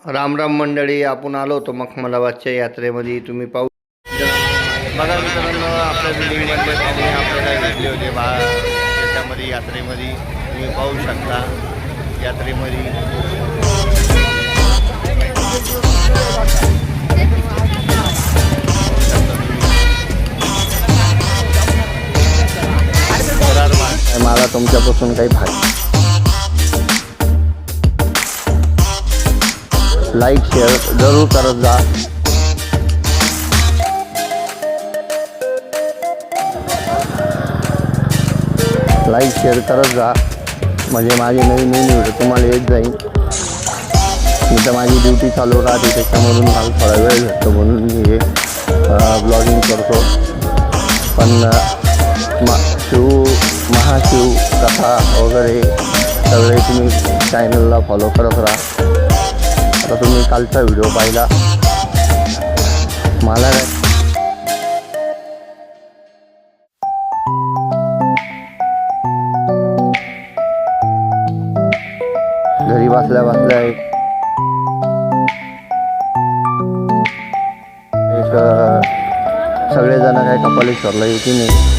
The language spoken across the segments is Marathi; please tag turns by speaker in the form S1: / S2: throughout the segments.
S1: राम राम मंडळी आपण आलो होतो मखमलाबादच्या यात्रेमध्ये. तुम्ही पाहू बघा मित्रांनो आपल्या बिल्डिंगमध्ये पाहुणे आपल्याला भेटले होते बा त्याच्यामध्ये यात्रेमध्ये. तुम्ही पाहू शकता यात्रेमध्ये. मला तुमच्यापासून काही भाग लाईक शेअर जरूर करत जा. लाईक शेअर करत जा. म्हणजे माझी नवीन नवीन व्हिडिओ तुम्हाला येत जाईल. मी तर माझी ड्युटी चालू राहते त्याच्यामधून मला थोडा वेळ भेटतो म्हणून मी हे ब्लॉगिंग करतो. पण मा शिव महाशिव कथा वगैरे सगळे तुम्ही चॅनलला फॉलो करत राहा. आता तुम्ही कालचा व्हिडिओ पाहिला. मला काय घरी बसल्या बसल्या एक एक सगळेजण काय कपालेश्वरला येते नाही?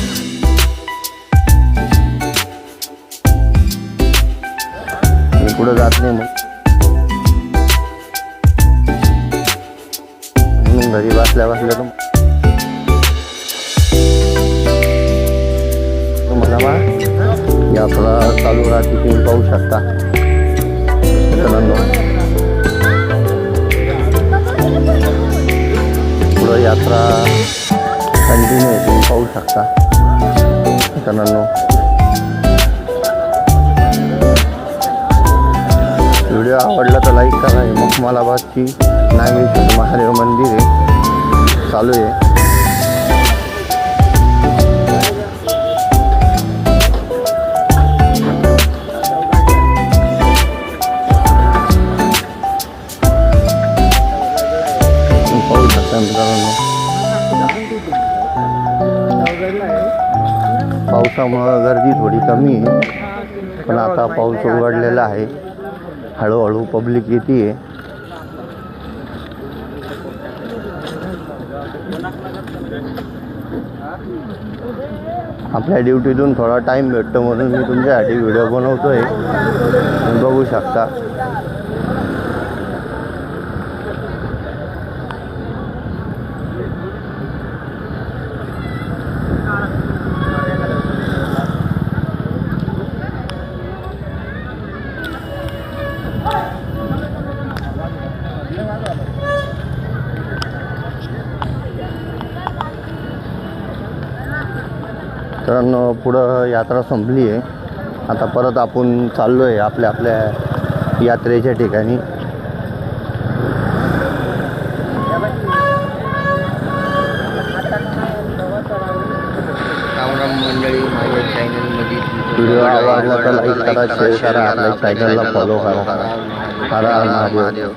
S1: मी कुठं जात नाही मग. म्हणून घरी बसल्या बसल्या तुम तुम्हाला मा यात्रा चालू राहते तुम्ही पाहू शकता. पुढं यात्रा कंटिन्यू आहे तुम्ही पाहू शकता. मित्रांनो. व्हिडिओ आवडला तर लाईक करा मग मला बाकी नागेश्वर महादेव मंदिर आहे. चालू आहे. पाहू पावसामुळं गर्दी थोडी कमी आहे. पण आता पाऊस उघडलेला आहे. हळूहळू पब्लिक येते आपल्या ड्युटीतून थोडा टाईम भेटतो म्हणून मी तुमच्यासाठी व्हिडिओ बनवतो आहे बघू शकता. कारण पुढं यात्रा संपली आहे. आता परत आपण चाललो आहे आपल्या आपल्या यात्रेच्या ठिकाणी. व्हिडिओ आवडला तर लाईक करा शेअर करा आपल्या चॅनलला फॉलो करा. हर हर महादेव.